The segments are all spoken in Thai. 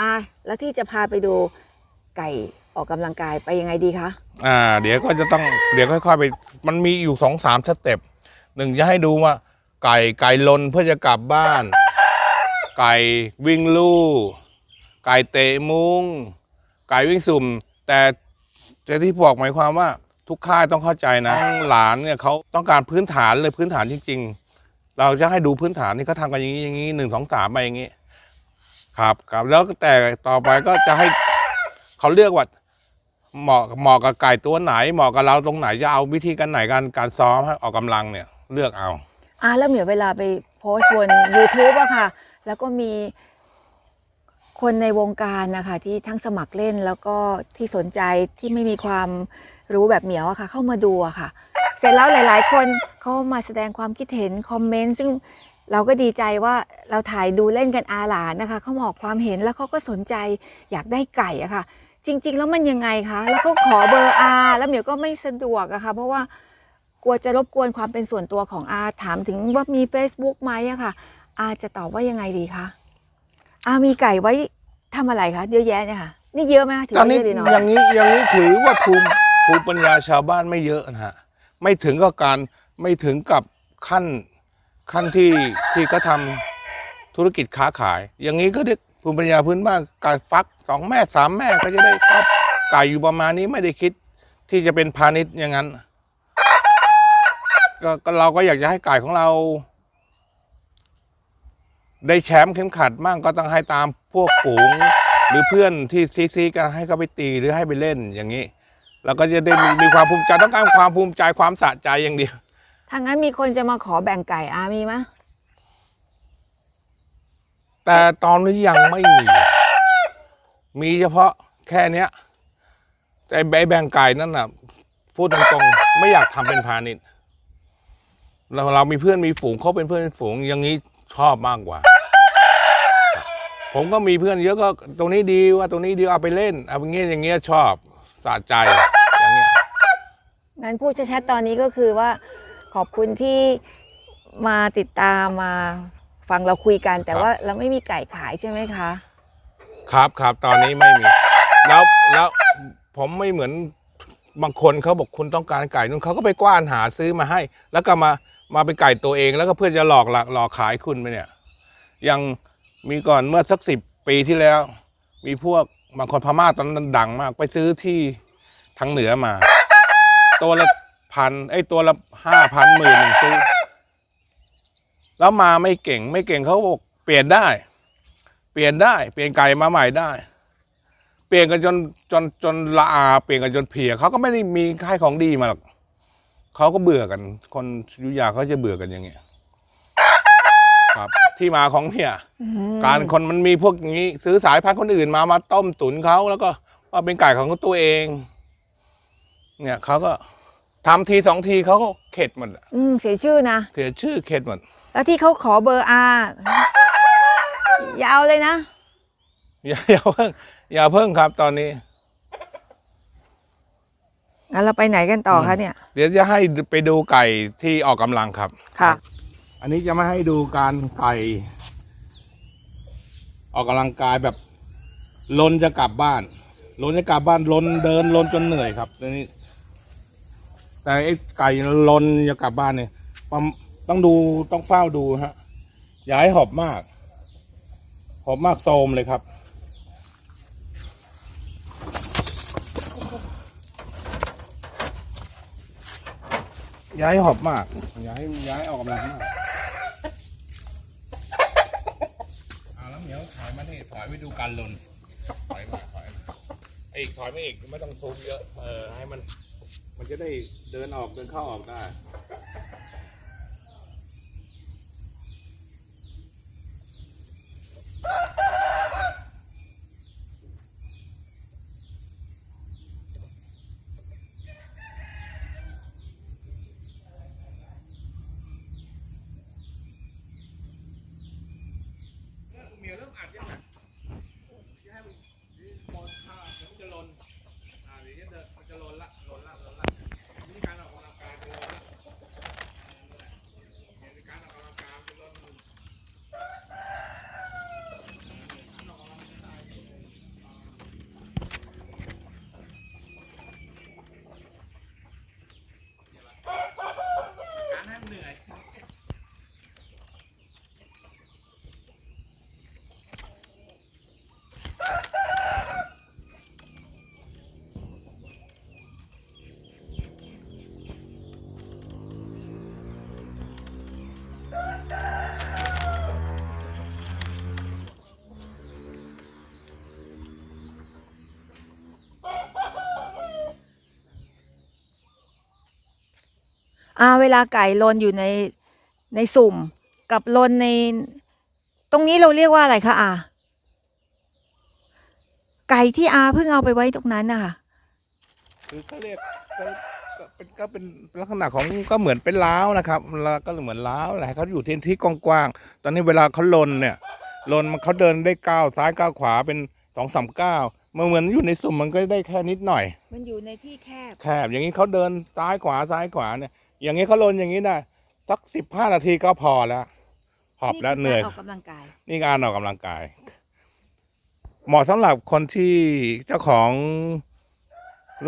อะแล้วที่จะพาไปดูไก่ออกกำลังกายไปยังไงดีคะอ่า เดี๋ยวก็จะต้องเดี๋ยวค่อยๆไป มันมีอยู่สองสามสเต็ปหนึ่งจะให้ดูว่า ไก่ไก่ลนเพื่อจะกลับบ้าน ไก่วิ่งลู่ไก่เตะมุงไก่วิ่งสุ่ม แต่แต่ที่บอกหมายความว่า ทุกค่ายต้องเข้าใจนะหลานเนี่ยเขาต้องการพื้นฐานเลยพื้นฐานจริง ๆ เราจะให้ดูพื้นฐานที่เขาทำกันอย่างนี้อย่างนี้หนึ่งสองสามไปอย่างนี้ ครับครับแล้วแต่ต่อไปก็จะให้เขาเลือกว่าเหมาะเหมาะกับไก่ตัวไหน เหมาะกับเราตรงไหนจะเอาวิธีการไหนการการซ้อมให้ออกกำลังเนี่ยเลือกเอาอะแล้วเหมียวเวลาไปโพสต์บน YouTube อะค่ะ แล้วก็มีคนในวงการนะคะที่ทั้งสมัครเล่นแล้วก็ที่สนใจที่ไม่มีความรู้แบบเหมียวอะค่ะ เข้ามาดูอะค่ะ เสร็จแล้วหลาย ๆ คนเขามาแสดงความคิดเห็นคอมเมนต์ซึ่ง เราก็ดีใจว่าเราถ่ายดูเล่นกันอาหลานนะคะเขามาออกความเห็นแล้วเขาก็สนใจอยากได้ไก่อะค่ะ จริง ๆ แล้วมันยังไงคะแล้วเขาขอเบอร์อาแล้วเหมียวก็ไม่สะดวกอะค่ะ เพราะว่ากลัวจะรบกวนความเป็นส่วนตัวของอาถามถึงว่ามี Facebook ไหมอะค่ะ อาจะตอบว่ายังไงดีคะอามีไก่ไว้ทำอะไรคะเยอะแยะเนี่ยค่ะ นี่เยอะไหมคะถือตอนว่านี้เยอะดีเนาะอย่างนี้อย่างนี้ถือว่าภูมิภูมิปัญญาชาวบ้านไม่เยอะนะฮะไม่ถึงกับการไม่ถึงกับขั้น ขั้นที่ที่เขาทำธุรกิจค้าขาย อย่างนี้ก็เรียกภูมิปัญญาพื้นบ้านไก่ฟักสองแม่สามแม่ก็จะได้ครอบไก่อยู่ประมาณนี้ไม่ได้คิดที่จะเป็นพาณิชย์อย่างนั้นก็เราก็อยากจะให้ไก่ของเรา ได้แชมป์เข้มขัดมั่งก็ต้องให้ตามพวกฝูง หรือเพื่อนที่ซีซีกันให้เขาไปตีหรือให้ไปเล่นอย่างนี้เราก็จะได้มีความภูมิใจต้องการความภูมิใจความสะใจอย่างเดียว ถ้างั้นมีคนจะมาขอแบ่งไก่อามีไหมยแต่ตอนนี้ยังไม่มี มีเฉพาะแค่เนี้ย แต่ใบแบ่งไก่นั่นน่ะ พูดตรงๆ ไม่อยากทำเป็นพาณิชย์เราเรามีเพื่อนมีฝูงเขาเป็นเพื่อนเป็นฝูงอย่างนี้ชอบมากกว่า ผมก็มีเพื่อนเยอะก็ตรงนี้ดีว่าตรงนี้ดีเอาไปเล่นเอาอย่างเงี้ยอย่างเงี้ยชอบสะใจอย่างเงี้ย งั้นพูดชัดๆตอนนี้ก็คือว่า ขอบคุณที่มาติดตามมาฟังเราคุยกัน แต่ว่าเราไม่มีไก่ขายใช่ไหมคะ ครับครับตอนนี้ไม่มี แล้วแล้วผมไม่เหมือนบางคนเขาบอกคุณต้องการไก่นู่นเขาก็ไปกว้านหาซื้อมาให้ แล้วก็มามาเป็นไก่ตัวเองแล้วก็เพื่อจะหลอกหลอกหลอกขายคุณไปเนี่ยยังมีก่อนเมื่อสักสิบปีที่แล้ว มีพวกบางคนพม่าตอนนั้นดังมาก ไปซื้อที่ทางเหนือมา ตัวละ พันไอ้ยตัวละห้าพันหมื่นหนึ่งซื้อแล้วมาไม่เก่งไม่เก่งเขาบอกเปลี่ยนได้ เปลี่ยนได้ เปลี่ยนไก่มาใหม่ได้ เปลี่ยนกันจนจนจนละอาเปลี่ยนกันจนเพลียเขาก็ไม่ได้มีค่ายของดีมาหรอกเขาก็เบื่อกัน คนอยุธยาเขาจะเบื่อกันอย่างเงี้ยครับ ที่มาของเนี่ย การคนมันมีพวกอย่างนี้ ซื้อสายพันธุ์คนอื่นมามาต้มตุ๋นเขาแล้วก็ว่าเป็นไก่ของตัวเอง เนี่ยเขาก็ ทำทีสองทีเขาก็เข็ดหมดอะอืมเสียชื่อนะ เสียชื่อเข็ดหมดแล้วที่เขาขอเบอร์อาอย่าเอาเลยนะ อย่าอย่าเพิ่งอย่าเพิ่งครับตอนนี้งั้นเราไปไหนกันต่อคะเนี่ย เดี๋ยวจะให้ไปดูไก่ที่ออกกำลังครับ ค่ะ อันนี้จะมาให้ดูการไก่ ออกกำลังกายแบบลนจะกลับบ้านลนจะกลับบ้านลนเดินลนจนเหนื่อยครับตอนนี้ แต่ไอ้ไก่ลนจะกลับบ้านเนี่ยต้องดูต้องเฝ้าดูฮะอย่าให้หอบมาก หอบมากโซมเลยครับย้ายหอบมากย้ายย้ายออกกำลังมากเอาแล้วเหมียวถอยมาถอยไปดูการลนถอยมาถอยมาไอ้อีกถอยไม่อีกไม่ต้องซูมเยอะเออให้มัน มันจะได้เดินออกเดินเข้าออกได้เหมียวเริ่มอัดยังไงจะให้มันมองข้าเดี๋ยวมันจะลน อ่าเดี๋ยวจะเดินมันจะลนละลนละลนละวิธีการออกกำลังกายจะลนละ อาเวลาไก่ลนอยู่ในในสุ่ม กับลนใน ตรงนี้เราเรียกว่าอะไรคะอาไก่ที่อาเพิ่งเอาไปไว้ตรงนั้นนะคะคือเขาเรียกก็ก็เป็นก็เป็นลักษณะของก็เหมือนเป็นล้าวนะครับแล้วก็เหมือนล้าวแหละเขาอยู่ที่ที่กว้างๆตอนนี้เวลาเขาลนเนี่ยลนมันเขาเดินได้ก้าวซ้ายก้าวขวาเป็นสองสามก้าวมันเหมือนอยู่ในสุ่มมันก็ได้แค่นิดหน่อย มันอยู่ในที่แคบแคบอย่างนี้เขาเดินซ้ายขวาซ้ายขวาเนี่ย อย่างนี้เขาลนอย่างนี้ได้สักสิบห้านาทีก็พอแล้วหอบแล้วเหนื่อยออกกำลังกาย นี่การออกกำลังกาย เหมาะสำหรับคนที่เจ้าของ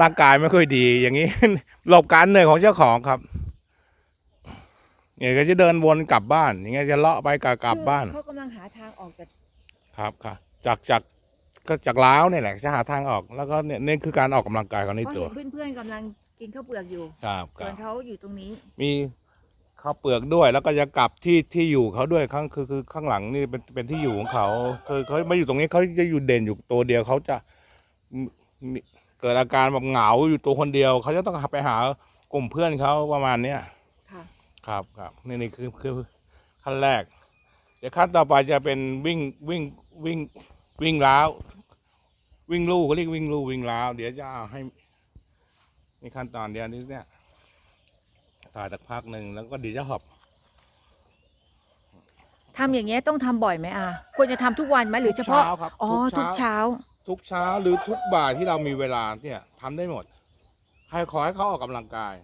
ร่างกายไม่ค่อยดี อย่างนี้หลบการเหนื่อยของเจ้าของครับเนี่ยก็จะเดินวนกลับบ้าน อย่างเงี้ยจะเลาะไปกลับกลับบ้านเขากำลังหาทางออกจากครับครับจากจากก็จากล้าวเนี่ยแหละจะหาทางออกแล้วก็เนี่ยนี่คือการออกกำลังกายของในเพราะตัวเห็นเพื่อนๆกำลัง กินข้าวเปลือกอยู่ครับคส่รัวนบเขาอยู่ตรงนี้ มีข้าวเปลือกด้วย แล้วก็จะกลับที่ที่อยู่เขาด้วยข้างคือคือข้างหลังนี่เป็นเป็นที่อยู่ของเขาคือเขาไม่อยู่ตรงนี้เขาจะอยู่เด่นอยู่ตัวเดียวเขาจะมีมีเกิดอาการแบบเหงาอยู่ตัวคนเดียวเขาจะต้องไปหากลุ่มเพื่อนเขาประมาณเนี้ย ค่ะ ครับครับนี่นี่คือคือขั้นแรก เดี๋ยวขั้นต่อไปจะเป็นวิ่งวิ่งวิ่งวิ่งล้าววิ่งลู่เขาเรียกวิ่งลู่วิ่งล้าวเดี๋ยวจะเอาให้ นี่ขั้นตอนเดียวนี้เนี่ยถ่ายจากพักหนึ่งแล้วก็เดียวจะหอบทำอย่างเงี้ยต้องทำบ่อยไหมอาควรจะทำทุกวันไหมหรือเฉพาะช้ครับอ๋อทุกเช้า ทุกเช้าหรือทุกบ่ายที่เรามีเวลาเนี่ยทำได้หมด ให้ขอให้เขาออกกำลังกาย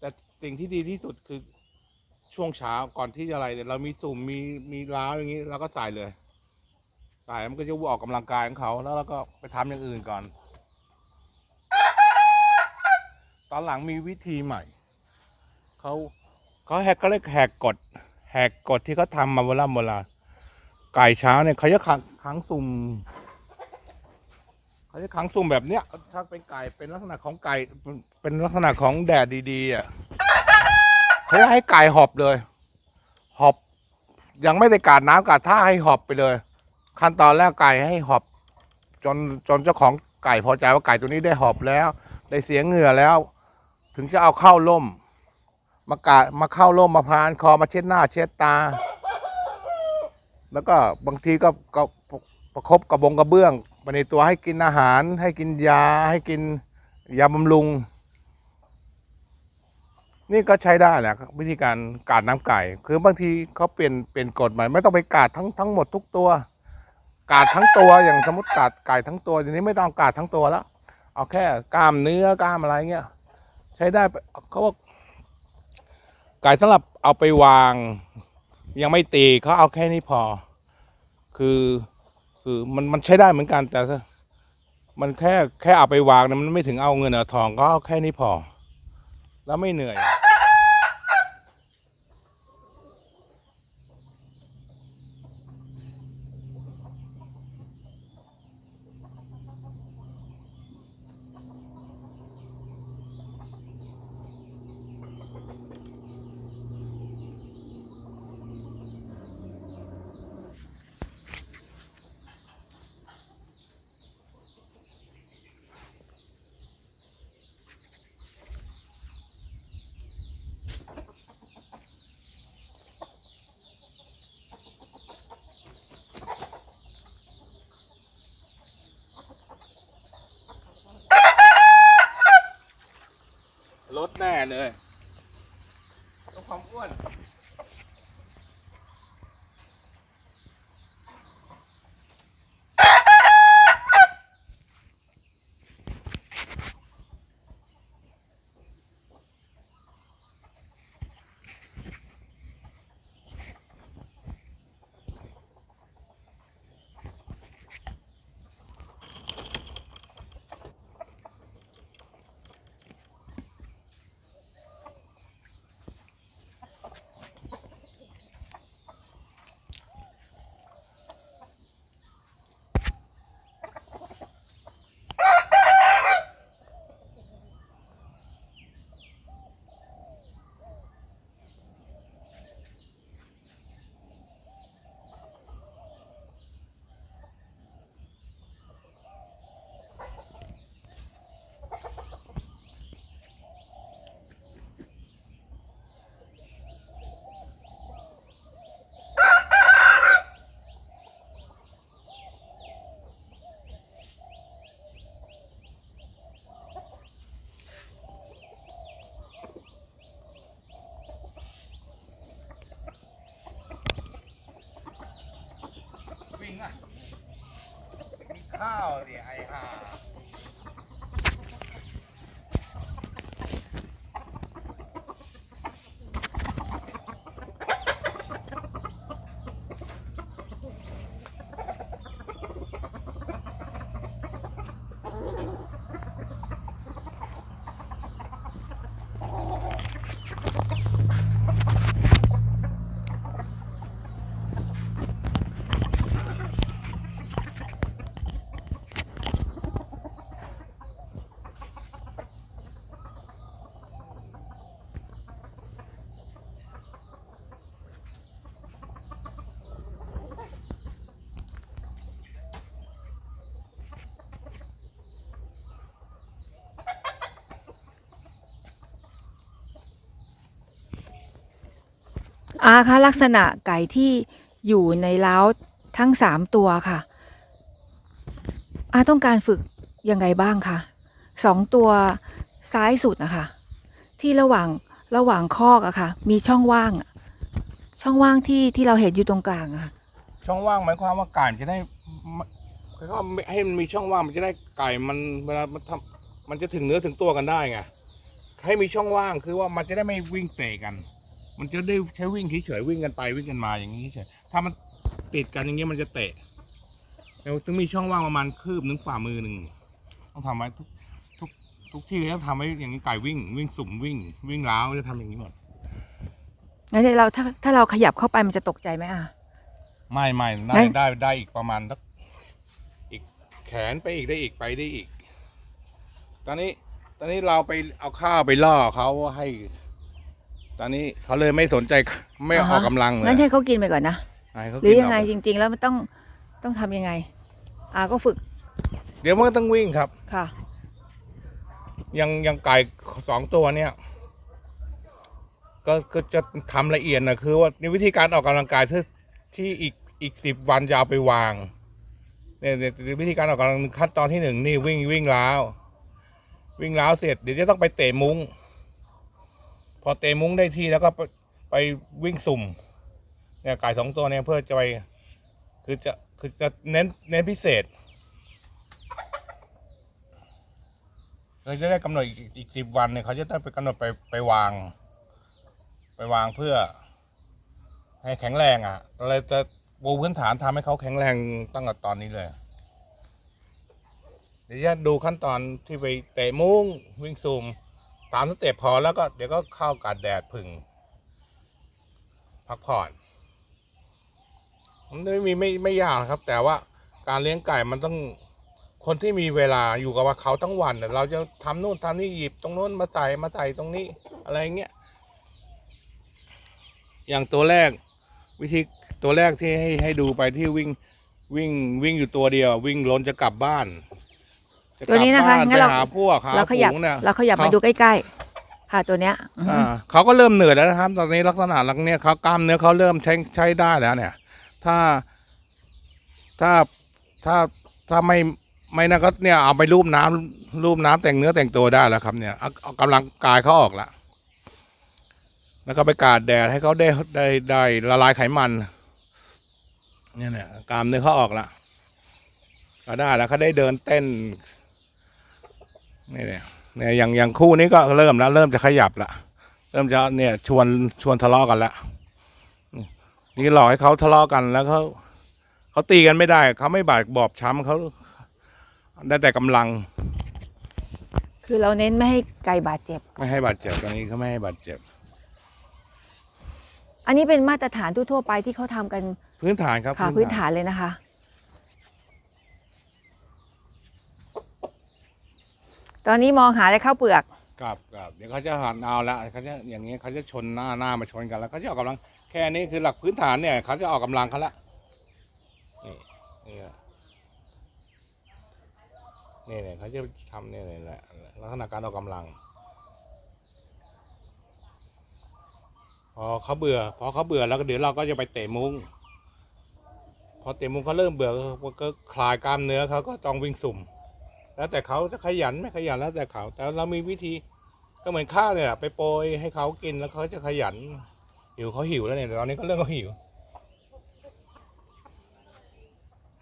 แต่สิ่งที่ดีที่สุดคือช่วงเช้าก่อนที่จะอะไรเนี่ยเรามีสุ่มมีมีล้าวอย่างนี้เราก็ใส่เลยใส่แล้วมันก็จะออกกำลังกายของเขาแล้วเราก็ไปทำอย่างอื่นก่อน ตอนหลังมีวิธีใหม่เขาเขาแหกก็เรียกแหกกฎแหกกฎที่เขาทำมาโบราณโบราณไก่เช้าเนี่ยเขาจะขังขังสุ่มเขาจะขังซุ่มแบบเนี้ยถ้าเป็นไก่เป็นลักษณะของไก่เป็นลักษณะของแดดดีๆอะเขาจะให้ไก่หอบเลย หอบ ยังไม่ได้กาดน้ำกาดท่าให้หอบไปเลย ขั้นตอนแรกไก่ให้หอบ จนจนเจ้าของไก่พอใจว่าไก่ตัวนี้ได้หอบแล้ว ได้เสียงเหงื่อแล้ว ถึงจะเอาเข้าร่ม มากามาเข้าร่มมาพานคอมาเช็ดหน้า เช็ดตา แล้วก็บางทีก็ก็ประคบกระบงกระเบื้องไปในตัวให้กินอาหาร ให้กินยาให้กินยาบำรุง นี่ก็ใช้ได้แหละวิธีการกาดน้ำไก่ คือบางทีเขาเปลี่ยนเปลี่ยนกฎใหม่ไม่ต้องไปกาดทั้งทั้งหมดทุกตัว กาดทั้งตัวอย่างสมมติกาดไก่ทั้งตัวทีนี้ไม่ต้องกาดทั้งตัวแล้วเอาแค่กล้ามเนื้อกล้ามอะไรเงี้ย ใช้ได้เขาบอกไก่สำหรับเอาไปวาง ยังไม่ตีเขาเอาแค่นี้พอ คือคือมันมันใช้ได้เหมือนกันแต่มันแค่แค่เอาไปวางนะมันไม่ถึงเอาเงินเอาทองก็เอาแค่นี้พอ แล้วไม่เหนื่อย ลดแน่เลยลดความอ้วน ข้าวเอาคะลักษณะไก่ที่อยู่ในเล้าทั้งสามตัวค่ะ อาต้องการฝึกยังไงบ้างคะสองตัวซ้ายสุดนะคะ ที่ระหว่างระหว่างคอกอะค่ะ มีช่องว่างช่องว่างที่ที่เราเห็นอยู่ตรงกลางอะค่ะช่องว่างหมายความว่าไก่จะได้เขาให้มันมีช่องว่างมันจะได้ไก่มันเวลามันทำมันจะถึงเนื้อถึงตัวกันได้ไงให้มีช่องว่างคือว่ามันจะได้ไม่วิ่งเตะกัน มันจะได้ใช้วิ่งเฉยๆวิ่งกันไปวิ่งกันมาอย่างนี้เฉยถ้ามันติดกันอย่างเงี้ยมันจะเตะแล้วต้องมีช่องว่างประมาณคืบหนึ่งฝ่ามือหนึ่งต้องทำไว้ทุกทุกทุกที่ต้องทำไว้อย่างนี้ไก่วิ่ง วิ่งสุ่มวิ่ง วิ่งล้าวจะทำอย่างนี้หมดงั้นเราถ้าถ้าเราขยับเข้าไปมันจะตกใจไหมอะ ไม่ไม่ได้งั้นได้ได้อีกประมาณสักอีกแขนไปอีกได้อีกไปได้อีก ตอนนี้ ตอนนี้เราไปเอาข้าวไปล่อเขาให้ ตอนนี้เขาเลยไม่สนใจไม่ออกกำลังเลยงั้นให้เขากินไปก่อนนะให้เขาหรือกินยังไงเาจริง ๆ แล้วมันต้องต้องทำยังไงอาก็ฝึก เดี๋ยวมันก็ต้องวิ่งครับค่ะยังยังไก่สองตัวเนี่ย ก็ก็จะทำละเอียดนะคือ ว่าในวิธีการออกกำลังกายที่ที่อีกอีกสิบวันจะเอาไปวางเนี่ยเนี่ยวิธีการออกกำลังขั้นตอนที่หนึ่งนี่วิ่งวิ่งล้าววิ่งล้าวเสร็จเดี๋ยวจะต้องไปเตะมุ้ง พอเตะมุ้งได้ที่แล้วก็ไปไปวิ่งสุ่มเนี่ยไก่สองตัวเนี่ยเพื่อจะไปคือจะคือจะเน้นเน้นพิเศษเราจะได้กำหนดอีกอีกสิบวันเนี่ยเขาจะต้องไปกำหนดไปไปวาง ไปวางเพื่อ ให้แข็งแรงอะเราจะปูพื้นฐานทำให้เขาแข็งแรงตั้งแต่ตอนนี้เลย เดี๋ยวจะดูขั้นตอนที่ไปเตะมุ้งวิ่งซูม ตามสเต็ปพอแล้วก็เดี๋ยวก็เข้ากัดแดดผึ่ง พักผ่อน มันไม่มีไม่ไม่ยากครับ แต่ว่าการเลี้ยงไก่มันต้องคนที่มีเวลาอยู่กับว่าเขาทั้งวันเราจะทำนู่นทำนี่หยิบตรงนู้นมาใส่มาใส่ตรงนี้อะไรเงี้ยอย่างตัวแรกวิธีตัวแรกที่ให้ให้ดูไปที่วิ่งวิ่งวิ่งอยู่ตัวเดียว วิ่งล้นจะกลับบ้าน จตัวนี้นะคะกลับบ้งั้นเราไปหาพวกหาเราขยับฝูงเนี่ยเราขยับมาดูใกล้ๆ ค่ะตัวเนี้ยอือฮึอ่าเขาก็เริ่มเหนื่อยแล้วนะครับ ตอนนี้ลักษณะลักเนี้ยเขากล้ามเนื้อเขาเริ่มใช้ใช้ได้แล้วเนี่ย ถ้าถ้าถ้าถ้าไม่ไม่นะก็เนี่ยเอาไปรูปน้ำรูปน้ำแต่งเนื้อแต่งตัวได้แล้วครับเนี่ยเอาเอากำลังกายเขาออกละแล้วก็ไปกาดแดดให้เขาได้ได้ได้ละลายไขมัน เนี่ยเนี่ยกล้ามเนื้อเขาออกละก็ได้แล้วเขาได้เดินเต้น นี่เนี่ยเนี่ยอย่างอย่างคู่นี้ก็เริ่มแล้วเริ่มจะขยับละเริ่มจะเนี่ยชวนชวนทะเลาะกันละนี่หลอกให้เขาทะเลาะกันแล้วเขาเขาตีกันไม่ได้ เขาไม่บาดบอบช้ำเขาได้แต่กำลัง คือเราเน้นไม่ให้ไก่บาดเจ็บ ไม่ให้บาดเจ็บตอนนี้เขาไม่ให้บาดเจ็บ อันนี้เป็นมาตรฐานทั่วๆไปที่เขาทำกันพื้นฐานครับค่ะพื้นฐานเลยนะคะ ตอนนี้มองหาแต่ข้าวเปลือกครับครับเดี๋ยวเขาจะหันเอาละเขาจะอย่างนี้เขาจะชนหน้าหน้ามาชนกันแล้วเขาจะออกกำลังแค่นี้คือหลักพื้นฐานเนี่ยเขาจะออกกำลังเขาละนี่นี่นี่เนี่ยเขาจะทำเนี่ยแหละลักษณะการออกกำลัง พอเขาเบื่อ พอเขาเบื่อแล้วก็เดี๋ยวเราก็จะไปเตะมุ้งพอเตะมุ้งเขาเริ่มเบื่อก็ก็คลายกล้ามเนื้อเขาก็ต้องวิ่งสุ่ม แล้วแต่เขาจะขยันไม่ขยันแล้วแต่เขา แต่เรามีวิธีก็เหมือนข้าวเนี่ยไปโปรยให้เขากินแล้วเขาจะขยันหิวเขาหิวแล้วเนี่ยตอนนี้ก็เรื่องเขาหิว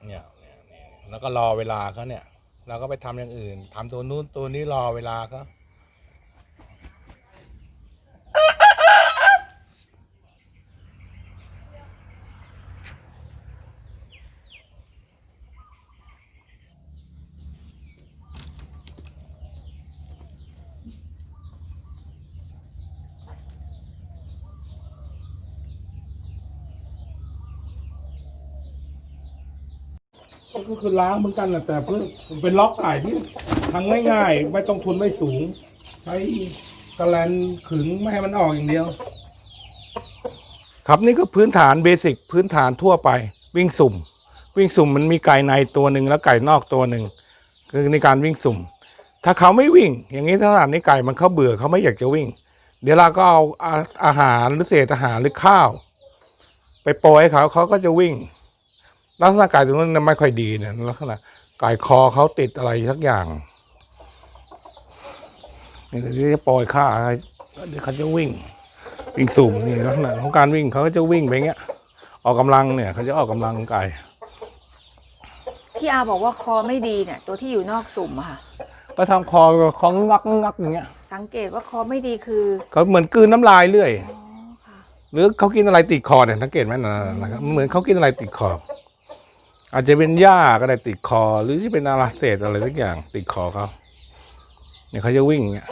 เนี่ยเนี่ยเนี่ยแล้วก็รอเวลาเขาเนี่ย เราก็ไปทำอย่างอื่นทำตัวนู้นตัวนี้รอเวลาเขา คือล้างเหมือนกันนะแต่เพื่อเป็นล็อกไก่ที่ทำง่ายๆ ไม่ต้องทุนไม่สูง ใช้กระแลนขึงไม่ให้มันออกอย่างเดียว ครับนี่ก็พื้นฐานเบสิกพื้นฐานทั่วไป วิ่งสุ่ม วิ่งสุ่มมันมีไก่ในตัวหนึ่งแล้วไก่นอกตัวหนึ่งคือในการวิ่งสุ่ม ถ้าเขาไม่วิ่ง อย่างนี้ถ้าขนาดนี้ไก่มันเขาเบื่อเขาไม่อยากจะวิ่ง เดี๋ยวเราก็เอาอาอาหารหรือเศษอาหารหรือข้าว ไปโปรยให้เขาเขาก็จะวิ่ง ลักษณะไก่ตรงนั้นไม่ค่อยดีเนี่ยลักษณะไก่คอเขาติดอะไรสักอย่างนี่ก็จะปล่อยข้าอะไรเดี๋ยวเขาจะวิ่ง วิ่งสุ่มนี่ลักษณะของการวิ่งเขาก็จะวิ่งไปอย่างเงี้ย ออกกำลังเนี่ยเขาจะออกกำลังไก่ที่อาบอกว่าคอไม่ดีเนี่ย ตัวที่อยู่นอกสุ่มอะค่ะก็ทำคอคองงักงักอย่างเงี้ย สังเกตว่าคอไม่ดีคือเขาเหมือนกลืนน้ำลายเรื่อยอ๋อค่ะหรือเขากินอะไรติดคอเนี่ยสังเกตไหมนะนะครับเหมือนเขากินอะไรติดคอ อาจจะเป็นหญ้าก็ได้ติดคอ หรือที่เป็นอะไรเศษอะไรสักอย่าง ติดคอเขาเนี่ยเขาจะวิ่งเนี่ย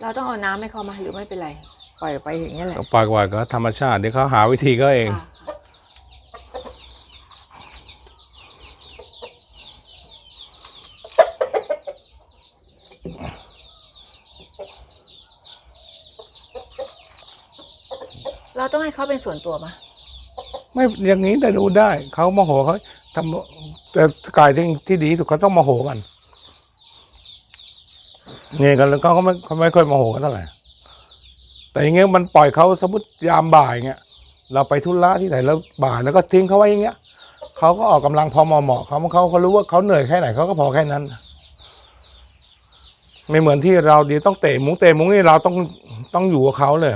เราต้องเอาน้ำให้เขามาหรือไม่เป็นไร ปล่อยไปอย่างนี้ยแหละก็ปล่อยไว้ก็ธรรมชาติเดี๋ยวเขาหาวิธีก็เอง ค่ะาต้องให้เขาเป็นส่วนตัวปะไม่อย่างนี้แต่ดูได้เขาโมโหเขาทำแต่กายที่ที่ดีที่สุดเขาต้องโมโหกันเนี่ยกันแล้วเขาก็ไม่เขาไม่ค่อยโมโหกันเท่าไหร่แต่อย่างเงี้ยมันปล่อยเขาสมมติยามบ่ายเงี้ยเราไปธุระที่ไหนแล้วบ่ายแล้วก็ทิ้งเขาไว้อย่างเงี้ยเขาก็ออกกำลังพอเหมาะเหมาะเขาเขาเขารู้ว่าเขาเหนื่อยแค่ไหนเขาก็พอแค่นั้น ไม่เหมือนที่เราเดียวต้องเตะมุ้งเตะมุ้งนี่เราต้องต้องอยู่กับเขาเลย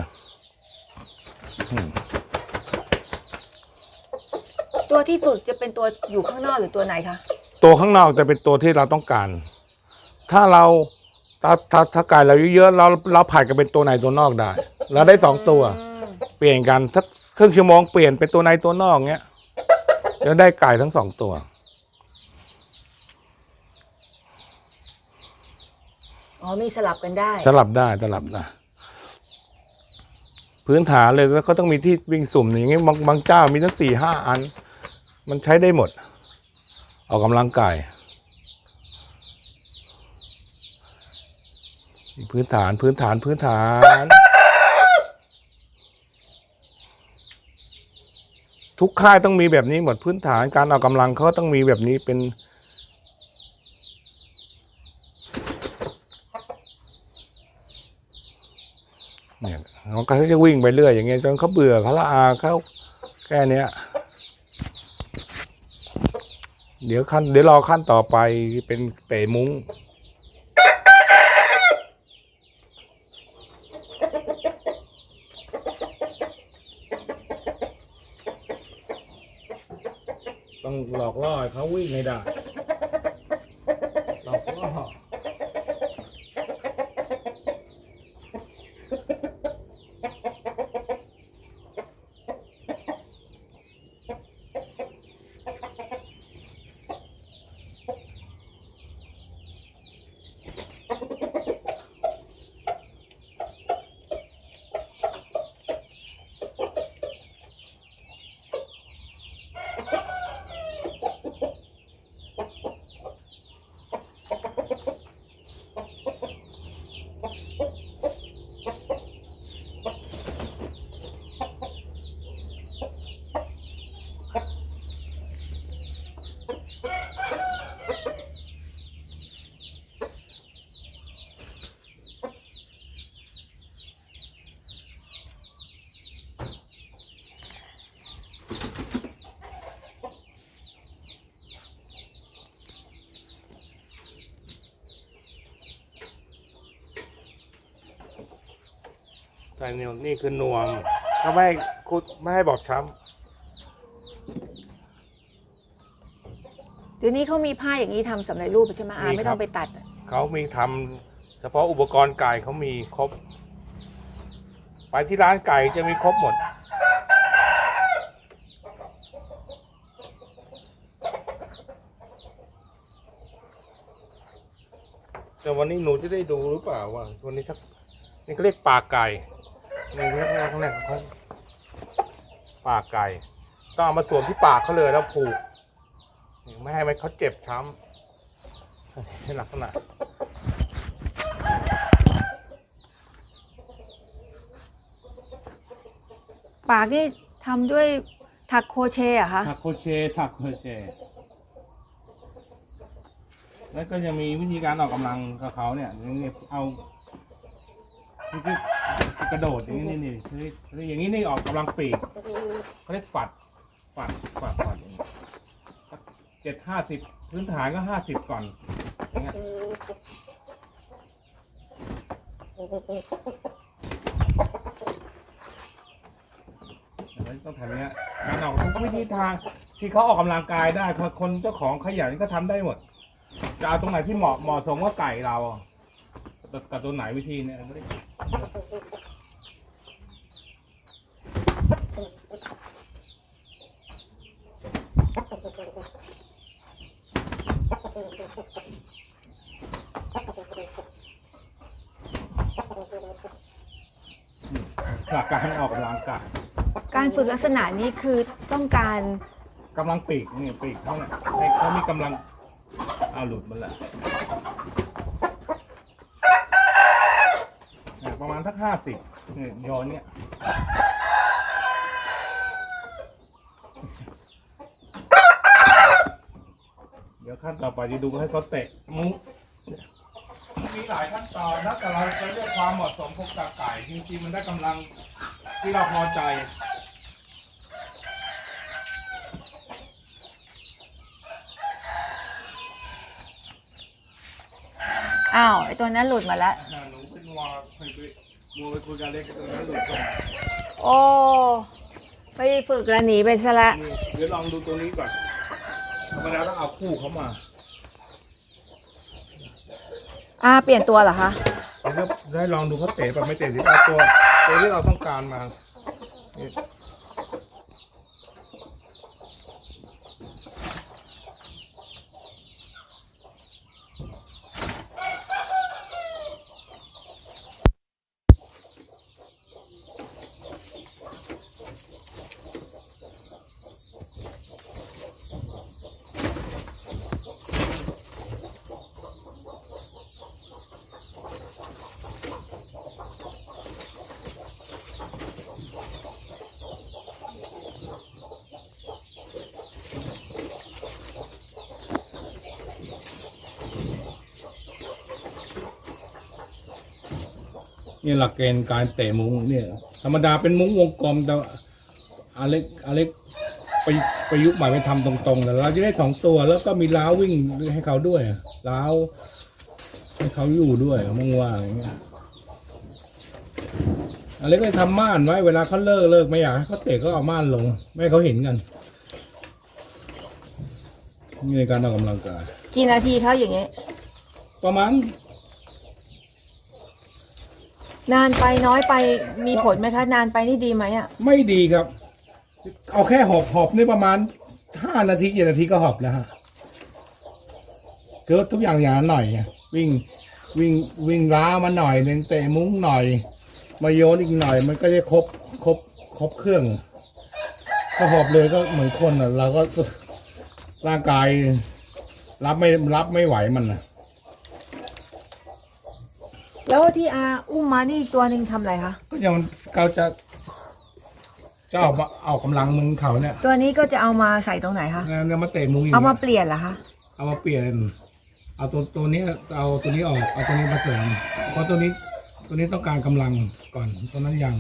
ตัวที่ฝึกจะเป็นตัวอยู่ข้างนอกหรือตัวไหนคะ ตัวข้างนอกจะเป็นตัวที่เราต้องการ ถ้าเราถ้าถ้าถ้ากายเราเยอะๆเราเราผัดกันเป็นตัวในตัวนอกได้ เราได้สองตัวอืมเปลี่ยนกันสักครึ่งชั่วโมงเปลี่ยนเป็นตัวในตัวนอกเงี้ยจะได้ไก่ทั้งสองตัว อ๋อมีสลับกันได้ สลับได้สลับได้ พื้นฐานเลยแล้วก็ต้องมีที่วิ่งสุ่มอย่างเงี้ยบางบางเจ้ามีทั้งสี่ห้าอัน มันใช้ได้หมด ออกกำลังกายพื้นฐานพื้นฐานพื้นฐานทุกค่ายต้องมีแบบนี้หมดพื้นฐานการออกกำลังเขาต้องมีแบบนี้เป็น เนี่ยเขาก็จะวิ่งไปเรื่อยอย่างเงี้ยจนเขาเบื่อเขาละอาเขาแค่เนี้ย เดี๋ยวขั้นเดี๋ยวรอขั้นต่อไปเป็นเตะมุ้งต้อง แต่เนี่ยนี่คือนวมถ้าไม่คุดไม่ให้บอบช้ำเดี๋ยวนี้เขามีผ้าอย่างนี้ทำสำเร็จรูปใช่ไหมอาไม่ต้องไปตัดเขามีทำเฉพาะอุปกรณ์ไก่เขามีครบ ไปที่ร้านไก่จะมีครบหมด แต่วันนี้หนูจะได้ดูหรือเปล่าว่าวันนี้ชักนี่เขาเรียกปากไก่ นี่เรียกว่าข้างในเขาปากไก่ต้องเอามาสวมที่ปากเขาเลยแล้วผูกนี่ไม่ให้มันเขาเจ็บช้ำนี่ลักษณะปากนี่ทำด้วยถักโครเชต์เหรอะคะถักโครเชต์ถักโครเชต์แล้วก็จะมีวิธีการออกกำลังกับเขาเนี่ยอย่างนี้เอา นี่คือกระโดดอย่างนี้นี่นี่คืออย่างนี้นี่ออกกำลังปีกเขาเรียกฝัดฝัดฝัดฝัดอย่างนี้เจ็ดห้าสิบพื้นฐานก็ห้าสิบก่อนอย่างเงี้ยแล้วต้องทำเงี้ยการออกทุกวิธีทาง ที่เขาออกกำลังกายได้คนเจ้าของขยันก็ทำได้หมด จะเอาตรงไหนที่เหมาะเหมาะสมกับไก่เรา กับตัวไหนวิธีเนี่ยไม่ หลักการออกกำลังกายการฝึกลักษณะนี้คือต้องการกำลังปีกนี่ปีกเขาเนี่ยให้เขามีกำลังเอาหลุดมันแหละเนี่ย ประมาณสักห้าสิบเนี่ยโยนเนี่ยเดี๋ยวขั้นต่อไปจะดูให้เขาเตะมุกมีหลายขั้นตอนนะแต่เราจะเลือกความเหมาะสมของกาไก่จริงๆมันได้กำลังที่เราพอใจอ้าวไอตัวนั้นหลุดมาแล้ว อ่าหนูเป็นมัวไปไปมัวไปคุยกันเล็กกับตัวนั้นหลุดก่อนโอ้ไปฝึกแล้วหนีไปซะละนี่เดี๋ยวลองดูตัวนี้ก่อนธรรมดาต้องเอาคู่เขามาอาเปลี่ยนตัวเหรอคะเดี๋ยวได้ลองดูเขาเตะแบบไม่เตะหรือเอาตัวตัวที่เราต้องการมานี่ นี่หลักเกณฑ์การเตะมุ้งเนี่ยธรรมดาเป็นมุ้งวงกลมแต่อเล็กอเล็กไปประยุกต์ใหม่ไปทำตรงๆแต่เราจะได้สองตัวแล้วก็มีล้าววิ่งให้เขาด้วยล้าวให้เขาอยู่ด้วยมึงว่าอย่างเงี้ยอเล็กเลยทำม่านไว้เวลาเขาเลิกเลิกไม่อยากให้เขาเตะก็เอาม่านลง ไม่ให้เขาเห็นกันนี่ในการออกกำลังกายกี่นาทีเขาอย่างเงี้ยประมาณ นานไปน้อยไปมีผลไหมคะ นานไปนี่ดีไหมอะ ไม่ดีครับ เอาแค่หอบหอบนี่ประมาณห้านาทีเจ็ดนาทีก็หอบแล้วฮะคือทุกอย่างอย่างละหน่อยไงวิ่งวิ่งวิ่งล้ามาหน่อยหนึ่งเตะมุ้งหน่อย มาโยนอีกหน่อย มันก็จะครบครบครบเครื่องถ้าหอบเลยก็เหมือนคนอะเราก็ร่างกายรับไม่รับไม่ไหวมันนะ แล้วที่อาอุ้มมานี่อีกตัวหนึ่งทำอะไรคะ ก็ยังเขาจะ จะออกมาออกกำลังมึงเขาเนี่ยตัวนี้ก็จะเอามาใส่ตรงไหนคะ เนี่ยมาเตะมุ้งอีกเอามานี่ยเปลี่ยนเหรอคะ เอามาเปลี่ยน เอาตัวตัวนี้เอาตัวนี้ออกเอาตัวนี้มาเสริมเพราะตัวนี้ ตัวนี้ต้องการกำลังก่อนตัวนั้นยัง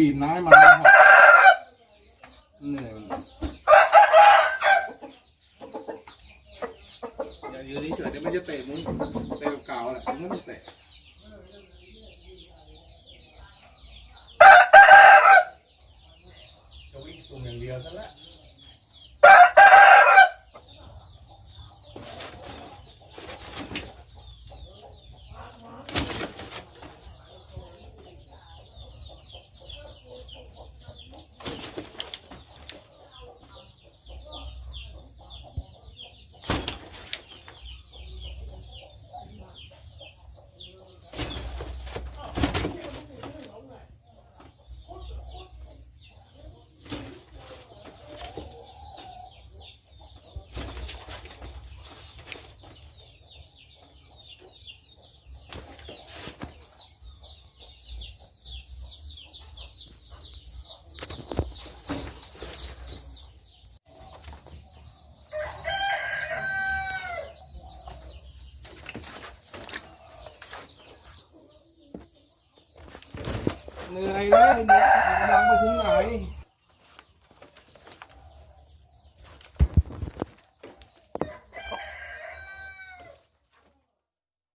บีบน้ำให้มัน 再来一个。